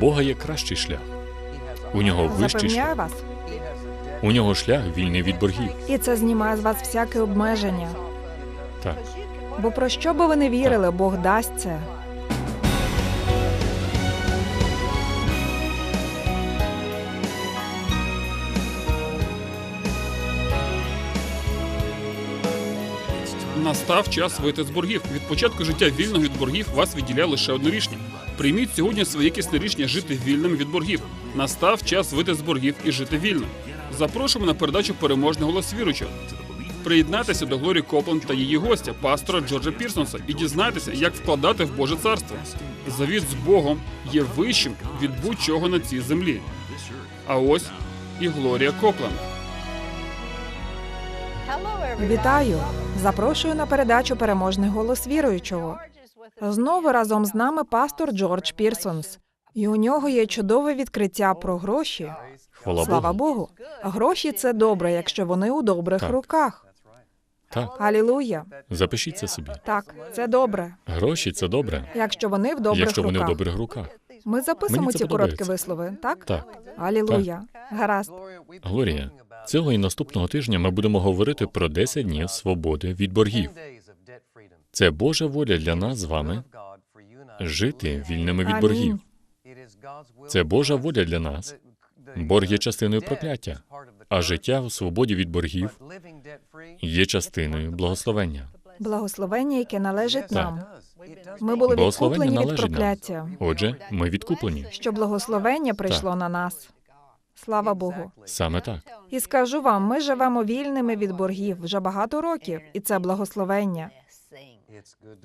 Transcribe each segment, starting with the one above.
Бога є кращий шлях. У нього вищий шлях. Вас, У нього шлях вільний від боргів. і це знімає з вас всяке обмеження. Так. Бо про що би ви не вірили, Бог дасть це. Настав час вийти з боргів. Від початку життя вільного від боргів вас відділяє лише одне рішення. Прийміть сьогодні своє якісне рішення жити вільним від боргів. Настав час вийти з боргів і жити вільно. Запрошуємо на передачу переможний голос віручого. Приєднайтеся до Глорі Копланд та її гостя, пастора Джорджа Пірсонса, і дізнайтеся, як вкладати в Боже царство. Завіт з Богом є вищим від будь-чого на цій землі. А ось і Глорія Копланд. Вітаю! Запрошую на передачу Переможний голос віруючого. Знову разом з нами пастор Джордж Пірсонс. І у нього є чудове відкриття про гроші. Хвала Слава Богу. Богу. Гроші це добре, якщо вони у добрих Так. руках. Так, Алілуя. запишіть це собі. Так, це добре, Гроші це добре, якщо вони в добрих якщо вони в руках. добрих руках. Ми записуємо ці короткі вислови, так? Так. Алілуя. Гаразд. Глорія, цього і наступного тижня ми будемо говорити про 10 днів свободи від боргів. Це Божа воля для нас з вами жити вільними від Амінь. боргів. Це Божа воля для нас. Борг є частиною прокляття, а життя у свободі від боргів є частиною благословення. Благословення, яке належить Так. нам. Ми були відкуплені від прокляття, Отже, ми відкуплені. що благословення прийшло на нас. Слава Богу. Саме так. І скажу вам, ми живемо вільними від боргів вже багато років, і це благословення.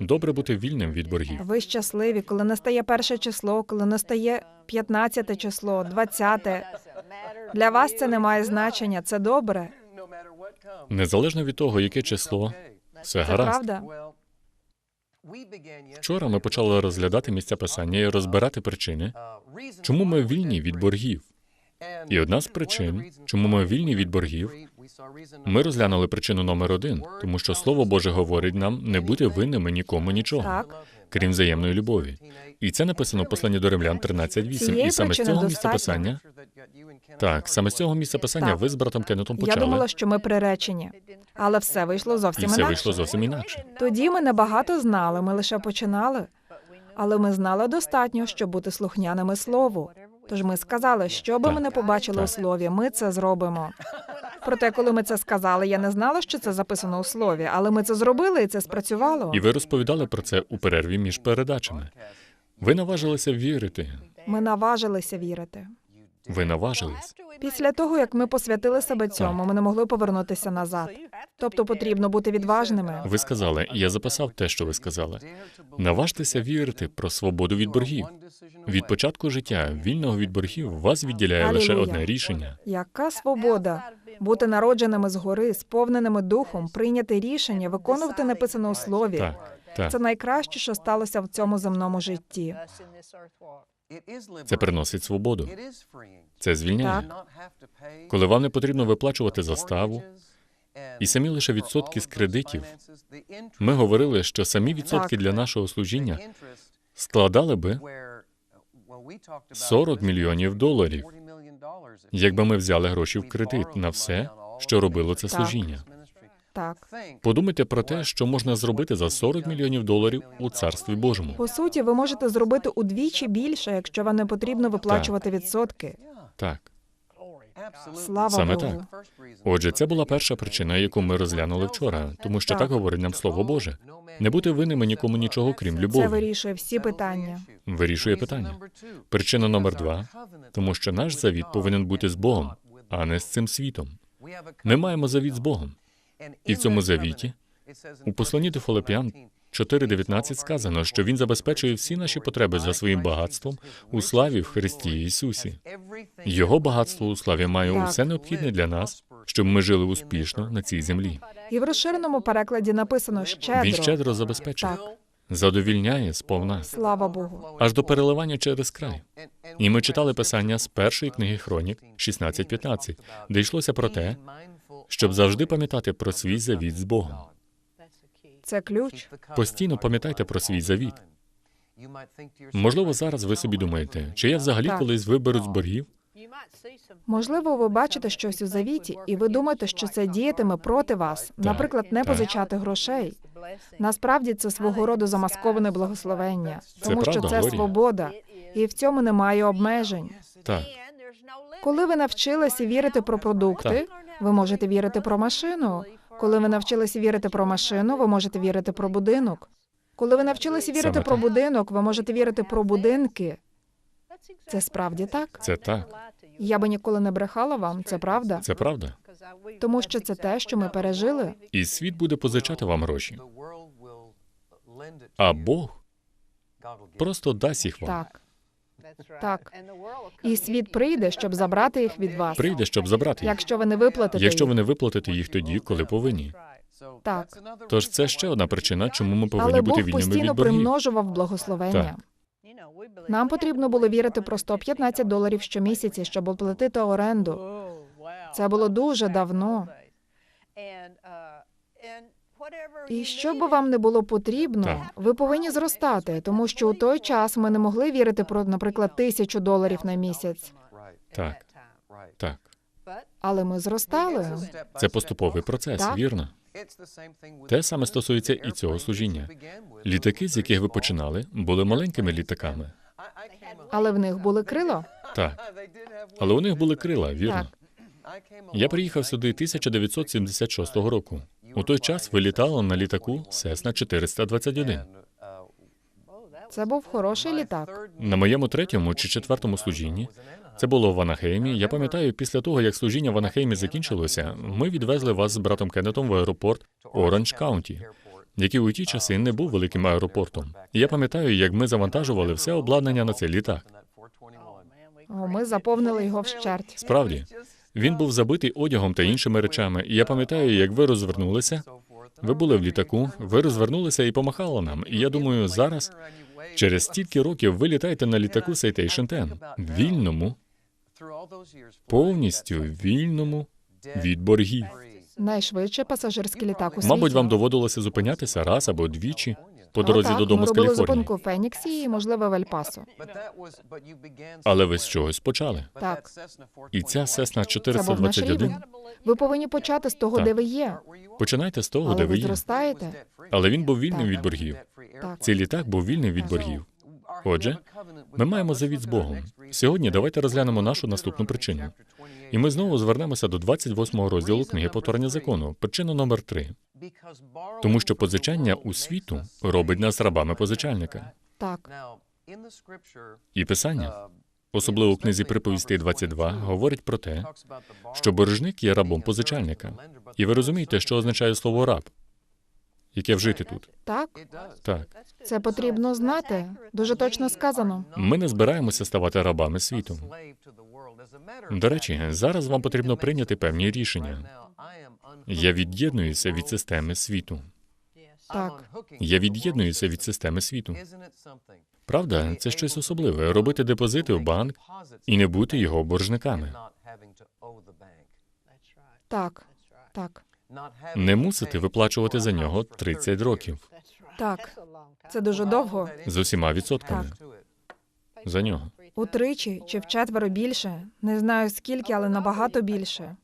Добре бути вільним від боргів. Ви щасливі, коли настає перше число, коли настає 15 число, 20. Для вас це не має значення. Це добре. Незалежно від того, яке число, все Це гаразд. правда. Вчора ми почали розглядати місця писання і розбирати причини, чому ми вільні від боргів. І одна з причин, чому ми вільні від боргів, ми розглянули причину номер один, тому що Слово Боже говорить нам не бути винними нікому нічого, Так. Крім взаємної любові. І це написано в посланні до Римлян 13.8. Цієї І саме з цього місця писання, так, саме з цього місця писання Так. ви з братом Кеннетом Я думала, що ми приречені, але все вийшло і зовсім все інакше. вийшло зовсім інакше. Тоді ми небагато знали, ми лише починали. Але ми знали достатньо, щоб бути слухняними слову. Тож ми сказали, що би ми не побачили у слові, ми це зробимо. Проте, коли ми це сказали, я не знала, що це записано у слові, але ми це зробили, і це спрацювало. І ви розповідали про це у перерві між передачами. Ви наважилися вірити. Ми наважилися вірити. Ви наважились. Після того, як ми посвятили себе цьому, ми не могли повернутися назад. Тобто потрібно бути відважними. Ви сказали, я записав те, що ви сказали. Наважтеся вірити про свободу від боргів. Від початку життя, вільного від боргів, вас відділяє лише одне рішення. Яка свобода? Бути народженими згори, сповненими духом, прийняти рішення, виконувати написане у слові. Так, так. Це найкраще, що сталося в цьому земному житті. Це приносить свободу. Це звільняє. Коли вам не потрібно виплачувати заставу, і самі лише відсотки з кредитів. Ми говорили, що самі відсотки для нашого служіння складали би 40 мільйонів доларів, якби ми взяли гроші в кредит на все, що робило це служіння. Так. Подумайте про те, що можна зробити за 40 мільйонів доларів у царстві Божому. По суті, ви можете зробити удвічі більше, якщо вам не потрібно виплачувати відсотки. Так. Слава Саме Богу. так. Отже, це була перша причина, яку ми розглянули вчора, тому що Так. так говорить нам Слово Боже. Не бути винними нікому нічого, крім Це вирішує всі питання. Вирішує питання. Причина номер два, тому що наш завіт повинен бути з Богом, а не з цим світом. Ми маємо завіт з Богом. І в цьому завіті у посланні до Филип'ян 4.19 сказано, що він забезпечує всі наші потреби за своїм багатством у славі в Христі Ісусі. Його багатство у славі має Так. усе необхідне для нас, щоб ми жили успішно на цій землі. І в розширеному перекладі написано щедро. Він щедро забезпечує, Так. задовільняє сповна, Слава Богу. аж до переливання через край. І ми читали писання з першої книги Хронік 16.15, де йшлося про те, щоб завжди пам'ятати про свій завіт з Богом. Це ключ. Постійно пам'ятайте про свій завіт. Можливо, зараз ви собі думаєте, чи я взагалі Так. колись виберу з боргів? Можливо, ви бачите щось у завіті, і ви думаєте, що це діятиме проти вас. Наприклад, не так. позичати грошей. Насправді це свого роду замасковане благословення, тому що правда, це Глорія. свобода, і в цьому немає обмежень. Так, Коли ви навчилися вірити про продукти, ви можете вірити про машину. Коли ви навчилися вірити про машину, ви можете вірити про будинок. Коли ви навчилися вірити Саме про так. будинок, ви можете вірити про будинки. Це справді так. це так, Я би ніколи не брехала вам, це правда. це правда. Тому що це те, що ми пережили. І світ буде позичати вам гроші, а Бог просто дасть їх вам. Так. Так. І світ прийде, щоб забрати їх від вас. Прийде, щоб забрати їх, Якщо ви не виплатите якщо ви не виплатите їх тоді, коли повинні. Так. Тож це ще одна причина, чому ми повинні Але бути Бог вільними від боргів. примножував благословення. Нам потрібно було вірити про 115 доларів щомісяці, щоб оплатити оренду. Це було дуже давно. І що би вам не було потрібно, Так. ви повинні зростати, тому що у той час ми не могли вірити про, наприклад, тисячу доларів на місяць. Так, так. Але ми зростали. Це поступовий процес, Так. вірно. Те саме стосується і цього служіння. Літаки, з яких ви починали, були маленькими літаками. Але в них були крила. Так, але у них були крила, вірно. Так. Я приїхав сюди 1976 року. У той час ви літали на літаку Cessna 421. Це був хороший літак. На моєму третьому чи четвертому служінні це було в Анахеймі. Я пам'ятаю, після того як служіння в Анахеймі закінчилося, ми відвезли вас з братом Кеннетом в аеропорт Оранж Каунті, який у ті часи не був великим аеропортом. І я пам'ятаю, як ми завантажували все обладнання на цей літак. О, ми заповнили його вщерть. Справді, він був забитий одягом та іншими речами. І я пам'ятаю, як ви розвернулися. Ви були в літаку, ви розвернулися і помахали нам. І я думаю, зараз, через стільки років, ви літаєте на літаку Citation 10, вільному, повністю вільному від боргів. Найшвидший пасажирський літак у світі. Мабуть, вам доводилося зупинятися раз або двічі по дорозі так, додому ми з робили Каліфорнії. зупинку в Феніксі і, можливо, в Ельпасо. Але ви з чогось почали. Так. І ця Cessna Це був наш 421. рівень. Ви повинні почати з того, Так. де ви є. Починайте з того, Але де ви ви є. зростаєте. Але він був вільним Так. від боргів. Так. Цей літак був вільним від боргів. Отже, ми маємо завіт з Богом. Сьогодні давайте розглянемо нашу наступну причину. І ми знову звернемося до 28 розділу книги повторення закону. Причина номер 3. Тому що позичання у світу робить нас рабами позичальника. Так. І писання, особливо у книзі приповістей 22, говорить про те, що боржник є рабом позичальника. І ви розумієте, що означає слово раб, яке вжити тут. Так, Так, це потрібно знати. Дуже точно сказано. ми не збираємося ставати рабами світу. До речі, зараз вам потрібно прийняти певні рішення. Я від'єднуюся від системи світу. Так. Я від'єднуюся від системи світу. Правда, це щось особливе робити депозити в банк і не бути його боржниками. Так. Так. Не мусити виплачувати за нього 30 років Так. Це дуже довго. з усіма відсотками за нього. Утричі чи вчетверо більше. Не знаю скільки, але набагато більше.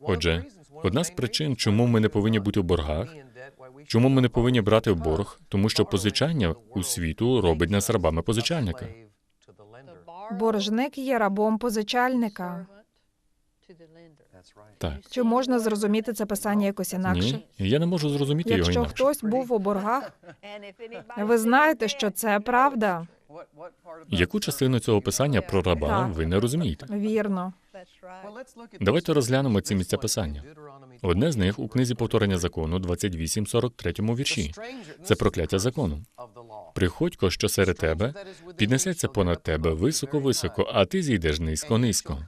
Отже, одна з причин, чому ми не повинні бути в боргах, чому ми не повинні брати в борг, тому що позичання у світу робить нас рабами позичальника. Боржник є рабом позичальника. Так. Чи можна зрозуміти це писання якось інакше? Ні, я не можу зрозуміти його Якщо хтось був у боргах, ви знаєте, що це правда. Яку частину цього писання про раба Так. ви не розумієте? Вірно. Давайте розглянемо ці місця писання. Одне з них у книзі повторення закону 28.43 вірші. Це прокляття закону. Приходько, що серед тебе, піднесеться понад тебе високо-високо, а ти зійдеш низько-низько.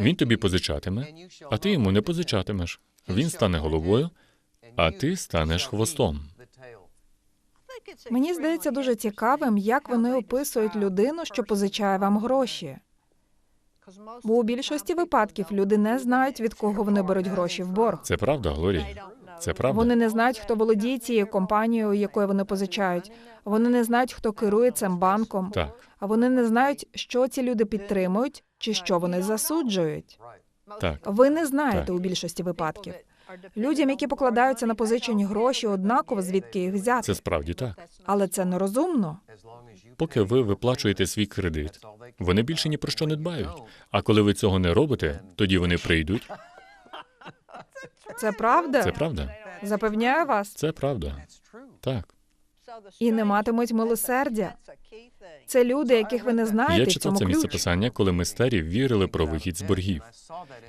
Він тобі позичатиме, а ти йому не позичатимеш. Він стане головою, а ти станеш хвостом. Мені здається дуже цікавим, як вони описують людину, що позичає вам гроші. Бо у більшості випадків люди не знають, від кого вони беруть гроші в борг. Це правда, Глорі? Це правда. Вони не знають, хто володіє цією компанією, якою вони позичають. Вони не знають, хто керує цим банком. Так, А вони не знають, що ці люди підтримують чи що вони засуджують. так. Ви не знаєте Так. у більшості випадків. Людям, які покладаються на позичені гроші, однаково звідки їх взяти. Це справді так. Але це нерозумно. Поки ви виплачуєте свій кредит, вони більше ні про що не дбають. А коли ви цього не робите, тоді вони прийдуть. Це правда? Це правда? Запевняю вас. Це правда. Так. І не матимуть милосердя. Це люди, яких ви не знаєте. Я читав це місце писання, коли ми старі вірили про вихід з боргів.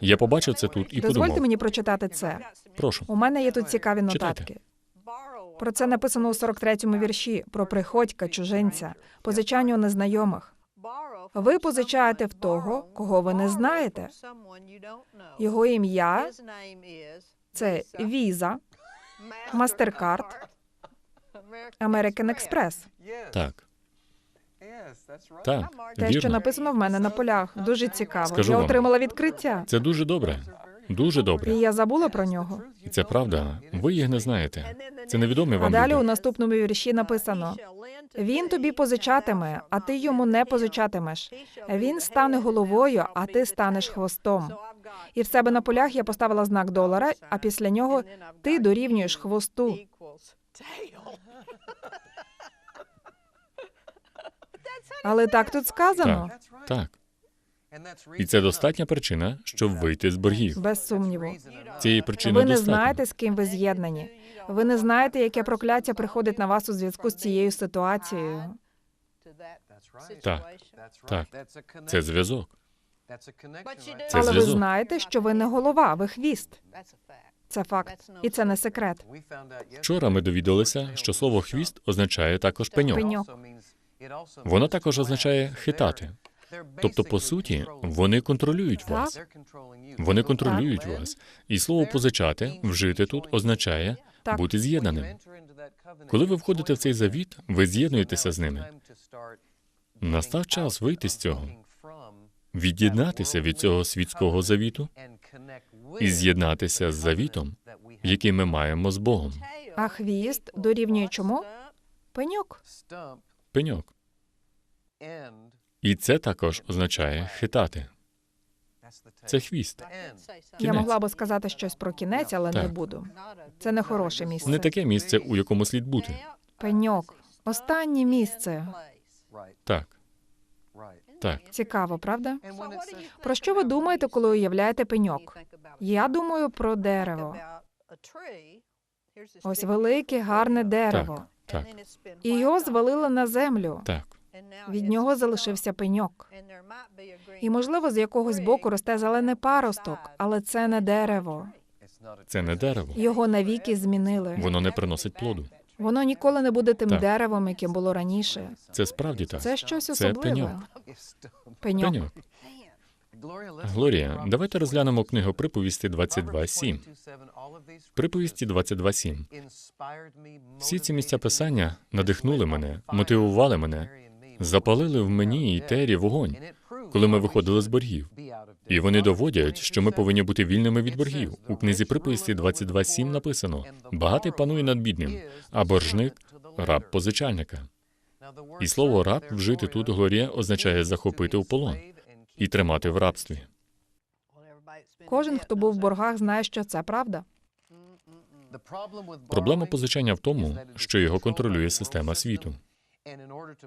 Я побачив це тут і Дозвольте подумав. мені прочитати це. Прошу. У мене є тут цікаві Читайте. нотатки. Про це написано у 43-му вірші про приходька чужинця, позичання у незнайомих. Ви позичаєте в того, кого ви не знаєте. Його ім'я це Visa, MasterCard, American Express. Так, так. Те, що написано в мене на полях, дуже цікаво. Скажу Я вам. отримала відкриття, Це дуже добре. Дуже добре. і я забула про нього. І це правда. Ви їх не знаєте. Це невідомі А вам далі у наступному вірші написано: Він тобі позичатиме, а ти йому не позичатимеш. Він стане головою, а ти станеш хвостом. І в себе на полях я поставила знак долара, а після нього ти дорівнюєш хвосту. Але так тут сказано, Так, так. І це достатня причина, щоб вийти з боргів. без сумніву. Цієї причини Ви не достатньо. знаєте, з ким ви з'єднані. Ви не знаєте, яке прокляття приходить на вас у зв'язку з цією ситуацією. Так, так. Це зв'язок. Це Але ви зв'язок. знаєте, що ви не голова, ви хвіст. Це факт, і це не секрет. Вчора ми довідалися, що слово хвіст означає також пеньок. Пеньок. Воно також означає хитати. Тобто, по суті, вони контролюють вас. Вони контролюють вас. І слово позичати, вжити тут означає Так. бути з'єднаним. Коли ви входите в цей завіт, ви з'єднуєтеся з ними. Настав час вийти з цього, від'єднатися від цього світського завіту і з'єднатися з завітом, який ми маємо з Богом. А хвіст дорівнює чому? Пеньок. Пеньок. І це також означає хитати. Це хвіст. Я Кінець. могла би сказати щось про кінець, але не Так. буду. Це не хороше місце. Не таке місце, у якому слід бути. Пеньок. Останнє місце. Так, так. Цікаво, правда? Про що ви думаєте, коли уявляєте пеньок? Я думаю про дерево. Ось велике, гарне дерево. Так, І його звалили на землю. так. Від нього залишився пеньок. І, можливо, з якогось боку росте зелений паросток, але це не дерево. Це не дерево. Його навіки змінили. Воно не приносить плоду. Воно ніколи не буде тим Так. деревом, яким було раніше. Це справді так. Це щось Це особливе. пеньок. Пеньок. Пеньок. Глорія, давайте розглянемо книгу приповісті 22.7. Приповісті 22.7. Всі ці місця писання надихнули мене, мотивували мене, запалили в мені і тері вогонь, коли ми виходили з боргів. І вони доводять, що ми повинні бути вільними від боргів. У книзі приповісті 22.7 написано: багатий панує над бідним, а боржник раб позичальника. І слово раб вжити тут Глорія означає захопити в полон і тримати в рабстві. Кожен, хто був в боргах, знає, що це правда. Проблема позичання в тому, що його контролює система світу.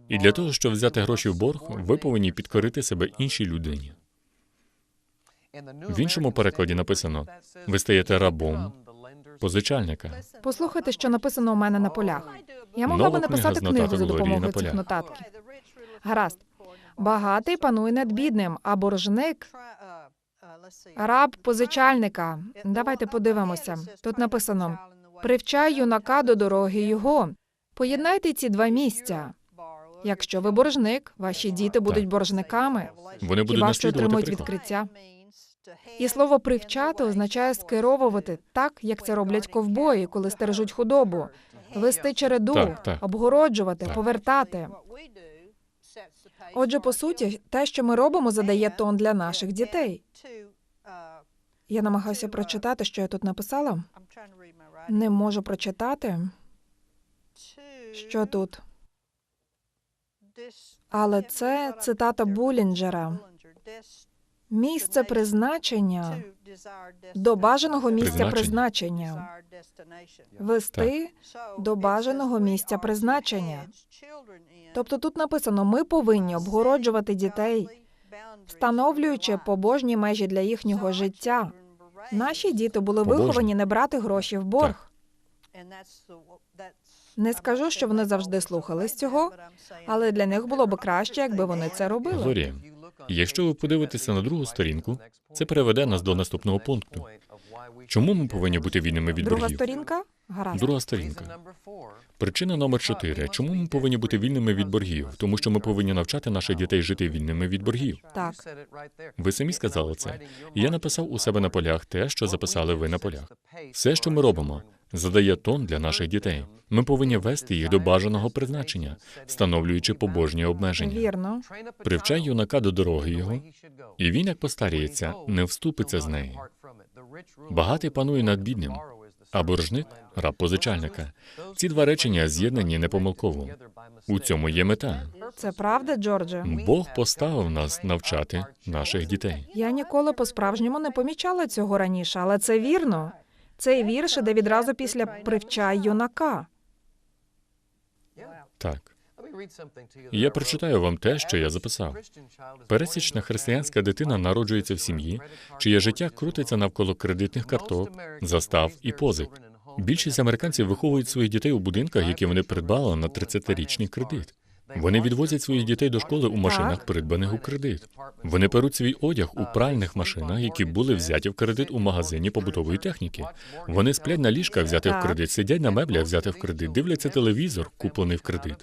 І для того, щоб взяти гроші в борг, ви повинні підкорити себе іншій людині. В іншому перекладі написано: ви стаєте рабом Позичальника. Послухайте, що написано у мене на полях. Я могла Нова би книга написати з книгу нотаток за допомогою на цих полях. нотатків. Гаразд. Багатий панує над бідним, а боржник раб позичальника. Давайте подивимося. Тут написано: привчай юнака до дороги його. Поєднайте ці два місця. Якщо ви боржник, ваші діти будуть боржниками. Вони будуть Хіба що наслідувати отримують приклад. відкриття? І слово привчати означає скеровувати так, як це роблять ковбої, коли стережуть худобу, вести череду, Так, так. обгороджувати, Так. повертати. Отже, по суті, те, що ми робимо, задає тон для наших дітей. Я намагаюся прочитати, що я тут написала. Не можу прочитати, що тут. Але це цитата Булінджера. Місце призначення до бажаного місця Призначення. Вести до бажаного місця призначення. Тобто тут написано: ми повинні обгороджувати дітей, встановлюючи побожні межі для їхнього життя. Наші діти були Побожні. виховані не брати гроші в борг. Не скажу, що вони завжди слухались цього, але для них було б краще, якби вони це робили. Якщо ви подивитеся на другу сторінку, це переведе нас до наступного пункту. Чому ми повинні бути вільними від Друга боргів? сторінка? Гаразд. Друга сторінка. Причина номер чотири. Чому ми повинні бути вільними від боргів? Тому що ми повинні навчати наших дітей жити вільними від боргів. Так. Ви самі сказали це. І Я написав у себе на полях те, що записали ви на полях. Все, що ми робимо, задає тон для наших дітей. Ми повинні вести їх до бажаного призначення, встановлюючи побожні обмеження. Вірно. Привчай юнака до дороги його, і він, як постаріється, не вступиться з неї. Багатий панує над бідним, а боржник раб позичальника. Ці два речення з'єднані непомилково. У цьому є мета. Це правда, Джордже? Бог поставив нас навчати наших дітей. Я ніколи по-справжньому не помічала цього раніше, але це вірно. Цей вірш іде відразу після привчай юнака. Так. Я прочитаю вам те, що я записав. Пересічна християнська дитина народжується в сім'ї, чиє життя крутиться навколо кредитних карток, застав і позик. Більшість американців виховують своїх дітей у будинках, які вони придбали на 30-річний кредит. Вони відвозять своїх дітей до школи у машинах, придбаних у кредит. Вони перуть свій одяг у пральних машинах, які були взяті в кредит у магазині побутової техніки. Вони сплять на ліжках, взяти в кредит, сидять на меблях, взяти в кредит, дивляться телевізор, куплений в кредит.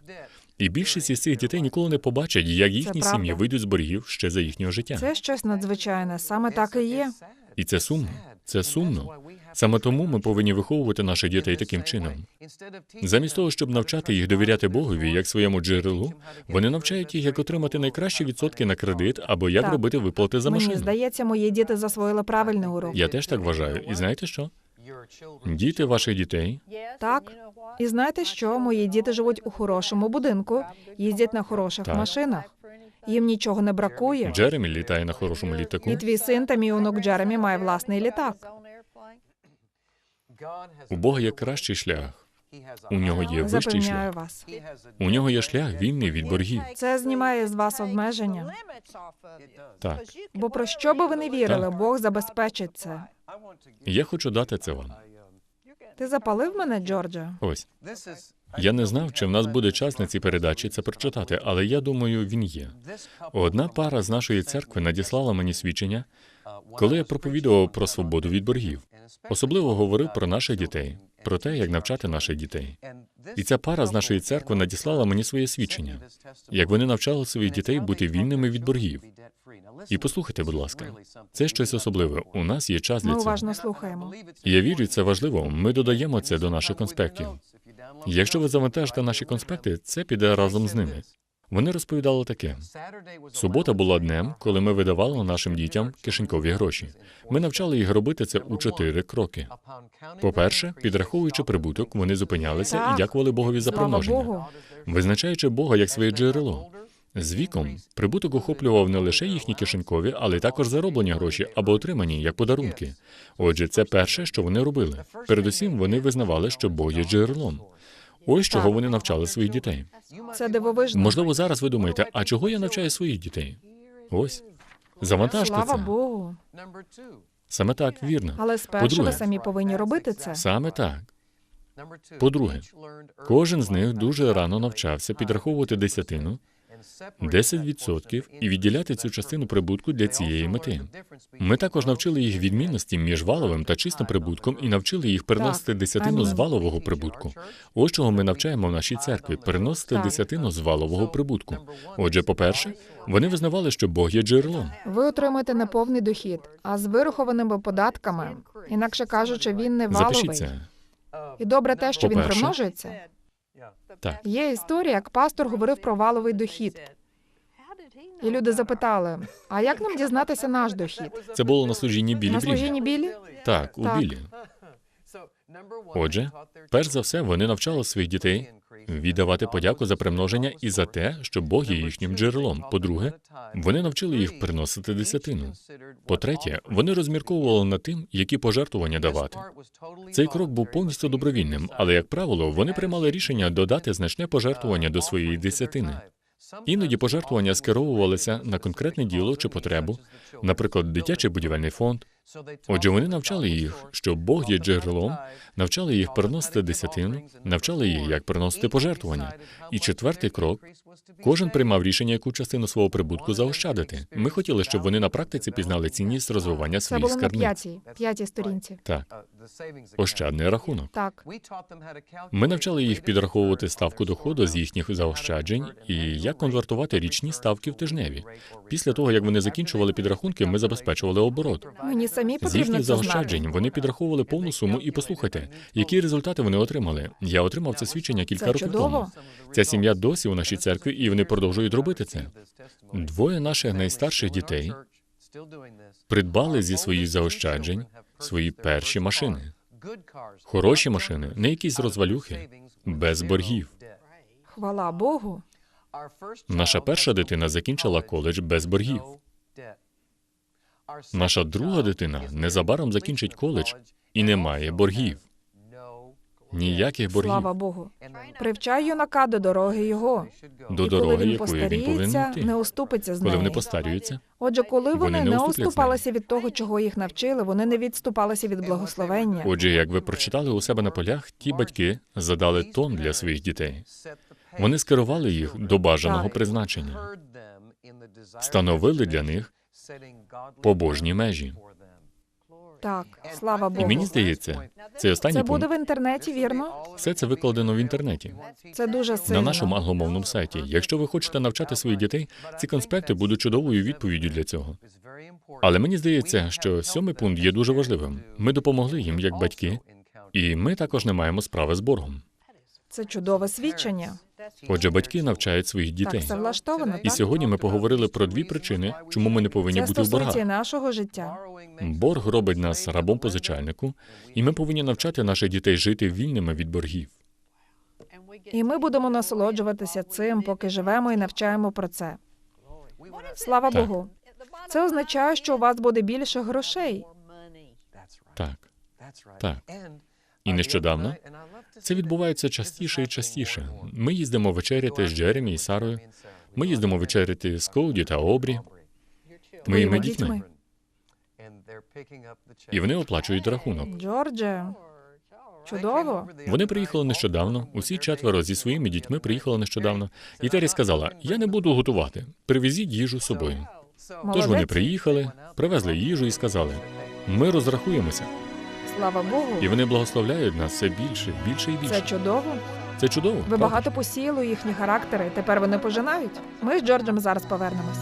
І більшість із цих дітей ніколи не побачать, як їхні сім'ї вийдуть з боргів ще за їхнього життя. Це щось надзвичайне. Саме так і є. І це сумно. Це сумно. Саме тому ми повинні виховувати наших дітей таким чином. Замість того, щоб навчати їх довіряти Богові як своєму джерелу, вони навчають їх, як отримати найкращі відсотки на кредит або як Так. робити виплати за Мені машину. здається, мої діти засвоїли правильний урок. Я теж так вважаю. І знаєте що? Діти ваших дітей Так. І знаєте що? Мої діти живуть у хорошому будинку, їздять на хороших Так. машинах. Їм нічого не бракує. Джеремі літає на хорошому літаку. І твій син та мій онук Джеремі має власний літак. У Бога є кращий шлях. У нього є вищий Запевняю шлях. вас. У нього є шлях вільний від боргів. Це знімає з вас обмеження. Так. Бо про що би ви не вірили, Бог забезпечить це. Я хочу дати це вам. Ти запалив мене, Джордже? Ось я не знав, чи в нас буде час на цій передачі це прочитати, але я думаю, він є. Одна пара з нашої церкви надіслала мені свідчення, коли я проповідував про свободу від боргів. Особливо говорив про наших дітей, про те, як навчати наших дітей. І ця пара з нашої церкви надіслала мені своє свідчення, як вони навчали своїх дітей бути вільними від боргів. І послухайте, будь ласка, це щось особливе. У нас є час для цього. уважно слухаємо. Я вірю, це важливо. Ми додаємо це до наших конспектів. Якщо ви завантажите наші конспекти, це піде разом з ними. Вони розповідали таке: субота була днем, коли ми видавали нашим дітям кишенькові гроші. Ми навчали їх робити це у чотири кроки. По-перше, підраховуючи прибуток, вони зупинялися і дякували Богові за примноження, визначаючи Бога як своє джерело. З віком прибуток охоплював не лише їхні кишенькові, але й також зароблені гроші або отримані як подарунки. Отже, це перше, що вони робили. Передусім, вони визнавали, що Бог є джерелом. Ось чого вони навчали своїх дітей. Це дивовижно. Можливо, зараз ви думаєте, а чого я навчаю своїх дітей? Ось завантажте Слава це. Богу. Саме так вірно. Але спершу ви самі повинні робити це. саме так. По-друге, Кожен з них дуже рано навчався підраховувати десятину, 10% і відділяти цю частину прибутку для цієї мети. Ми також навчили їх відмінності між валовим та чистим прибутком і навчили їх переносити десятину з валового прибутку. Ось чого ми навчаємо в нашій церкві переносити десятину з валового прибутку. Отже, по-перше, вони визнавали, що Бог є джерелом. Ви отримаєте не повний дохід, а з вирахованими податками. Інакше кажучи, він не валовий. це. І добре те, що він примножується. Так. Є історія, як пастор говорив про валовий дохід. І люди запитали: а як нам дізнатися наш дохід? Це було на служінні Білі На служінні білі? Так, у Так. Білі. Отже, перш за все, вони навчали своїх дітей віддавати подяку за примноження і за те, що Бог є їхнім джерелом. По-друге, вони навчили їх приносити десятину. По-третє, вони розмірковували над тим, які пожертвування давати. Цей крок був повністю добровільним, але, як правило, вони приймали рішення додати значне пожертвування до своєї десятини. Іноді пожертвування скеровувалися на конкретне діло чи потребу, наприклад, дитячий будівельний фонд. Отже, вони навчали їх, що Бог є джерелом, навчали їх приносити десятину, навчали їх, як приносити пожертвування. І четвертий крок кожен приймав рішення, яку частину свого прибутку заощадити. Ми хотіли, щоб вони на практиці пізнали цінність розвивання своїх було на скарбниць. п'ятій, сторінці. Так, ощадний рахунок. Так, Ми навчали їх підраховувати ставку доходу з їхніх заощаджень і як конвертувати річні ставки в тижневі. Після того, як вони закінчували підрахунки, ми забезпечували оборот. мені самі З потрібно їхніх це заощаджень вони підраховували повну суму і послухайте, які результати вони отримали. Я отримав це свідчення кілька Це років чудово. тому. Ця сім'я досі у нашій церкві, і вони продовжують робити це. Двоє наших найстарших дітей придбали зі своїх заощаджень свої перші машини. Хороші машини, не якісь розвалюхи, без боргів. Хвала Богу. Наша перша дитина закінчила коледж без боргів. Наша друга дитина незабаром закінчить коледж і не має боргів. Ніяких боргів Слава Богу. Привчай юнака до дороги його. до І коли дороги, він якою він повинен йти. не уступиться з Коли вони постарюються, Отже, коли вони вони не уступалися від того, чого їх навчили, вони не відступалися від благословення. Отже, як ви прочитали у себе на полях, ті батьки задали тон для своїх дітей. Вони скерували їх до бажаного Так. призначення, встановили для них побожні межі. Так, слава І мені здається, цей останній Це буде пункт, в інтернеті, вірно? все це викладено в інтернеті. Це дуже На нашому англомовному сайті. Якщо ви хочете навчати своїх дітей, ці конспекти будуть чудовою відповіддю для цього. Але мені здається, що сьомий пункт є дуже важливим. Ми допомогли їм як батьки, і ми також не маємо справи з боргом. Це чудове свідчення. Отже, батьки навчають своїх Так, дітей. все влаштовано, І так? сьогодні ми поговорили про дві причини, чому ми не повинні Це бути в і боргах. нашого життя. Борг робить нас рабом позичальнику, і ми повинні навчати наших дітей жити вільними від боргів. І ми будемо насолоджуватися цим, поки живемо і навчаємо про це. Слава Так. Богу. Це означає, що у вас буде більше грошей. Так, так. І нещодавно це відбувається частіше і частіше. Ми їздимо вечеряти з Джеремі і Сарою. Ми їздимо вечеряти з Коуді та Обрі. Моїми дітьми. дітьми. І вони оплачують рахунок. Джордже, чудово. Вони приїхали нещодавно. Усі четверо зі своїми дітьми приїхали нещодавно. І Тері сказала: Я не буду готувати. Привезіть їжу з собою. Тож вони приїхали, привезли їжу і сказали: Ми розрахуємося. Слава Богу. І вони благословляють нас все більше, більше і Це більше. чудово. Це чудово. Ви правда? багато посіяли їхні характери. Тепер вони пожинають. Ми з Джорджем зараз повернемось.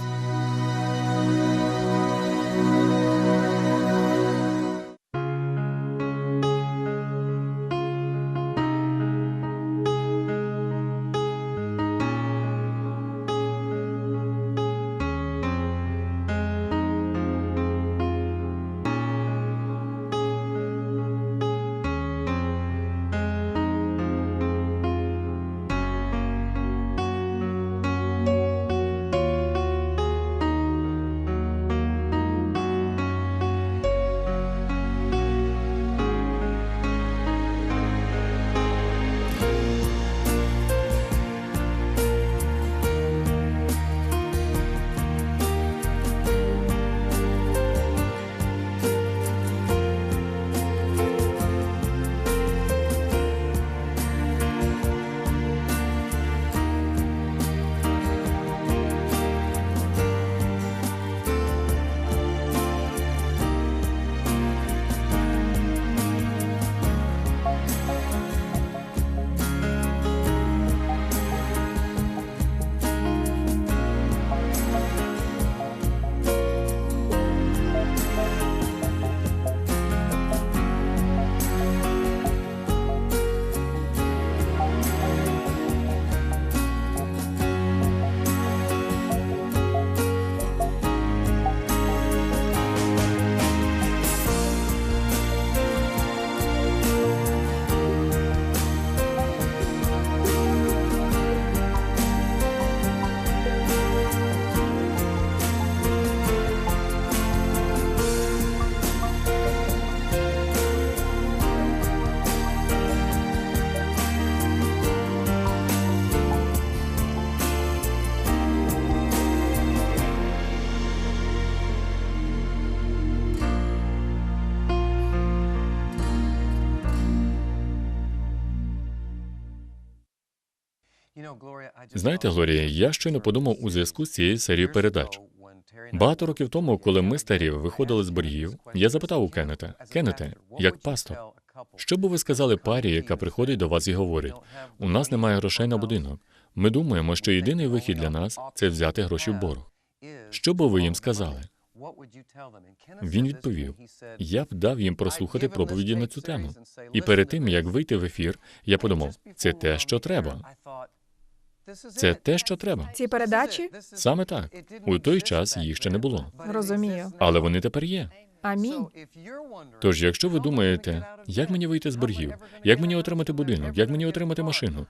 Знаєте, Глорія, я щойно подумав у зв'язку з цією серією передач. Багато років тому, коли ми старі виходили з боргів, я запитав у Кеннета, Кеннете, як пастор, що би ви сказали парі, яка приходить до вас і говорить: у нас немає грошей на будинок. Ми думаємо, що єдиний вихід для нас це взяти гроші в борг. Що би ви їм сказали? Він відповів: Я б дав їм прослухати проповіді на цю тему. І перед тим як вийти в ефір, я подумав, це те, що треба. Це те, що треба. Ці передачі Саме так. У той час їх ще не було. розумію. Але вони тепер є. Амінь. Тож, якщо ви думаєте, як мені вийти з боргів, як мені отримати будинок, як мені отримати машину,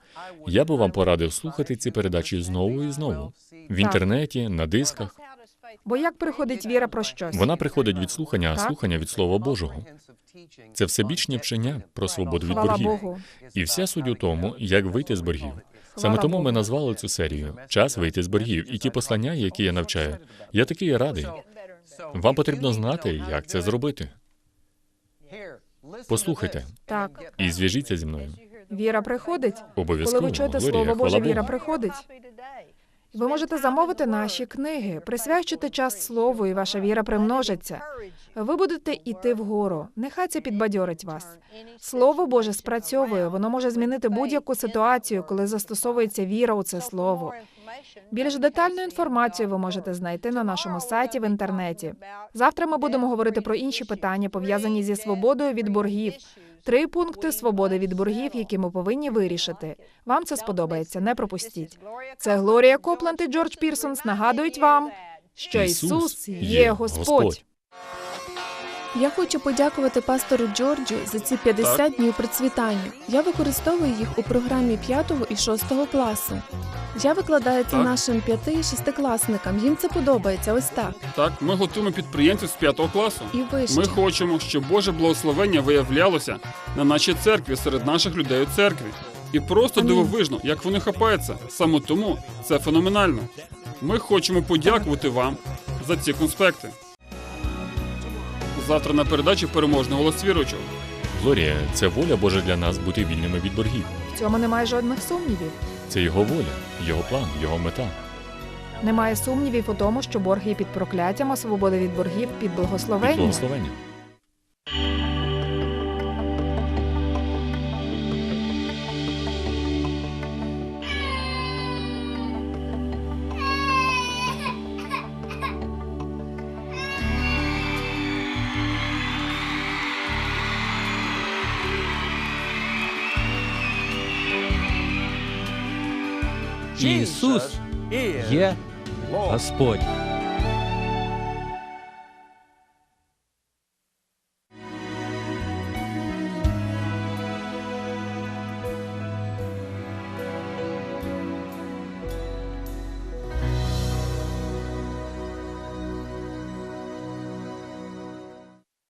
я би вам порадив слухати ці передачі знову і знову в інтернеті, на дисках. Бо як приходить віра про щось? Вона приходить від слухання, а Так. слухання від Слова Божого. Це всебічні вчення про свободу від Хвала боргів. Богу. І вся суть у тому, як вийти з боргів. Саме Хвала тому ми Богу. назвали цю серію Час вийти з боргів. І ті послання, які я навчаю, я такий радий. Вам потрібно знати, як це зробити. Послухайте Так, і зв'яжіться зі мною. віра приходить. Коли Обов'язково. ви чуєте Глорія, Слово Боже, хвала віра приходить. Ви можете замовити наші книги, присвячити час слову, і ваша віра примножиться. Ви будете йти вгору. Нехай це підбадьорить вас. Слово Боже спрацьовує, воно може змінити будь-яку ситуацію, коли застосовується віра у це слово. Більш детальну інформацію ви можете знайти на нашому сайті в інтернеті. Завтра ми будемо говорити про інші питання, пов'язані зі свободою від боргів. Три пункти свободи від боргів, які ми повинні вирішити. Вам це сподобається, не пропустіть. Це Глорія Копленд і Джордж Пірсонс нагадують вам, що Ісус є Господь. Я хочу подякувати пастору Джорджу за ці 50 днів процвітання. Я використовую їх у програмі 5 і 6 класу. Я викладаю це Так. нашим 5 і 6-класникам. Їм це подобається. Ось так. Так, ми готуємо підприємців з п'ятого класу. І вище. Ми хочемо, щоб Боже благословення виявлялося на нашій церкві серед наших людей у церкві. І просто Амінь. дивовижно, як вони хапаються. Саме тому це феноменально. Ми хочемо подякувати вам за ці конспекти. Завтра на передачі переможний голос віруючого. Глорія, це воля Божа для нас бути вільними від боргів. В цьому немає жодних сумнівів. Це його воля, його план, його мета. Немає сумнівів у тому, що борг є під прокляттям, а свобода від боргів під Під благословенням. благословенням. Ісус є Господь.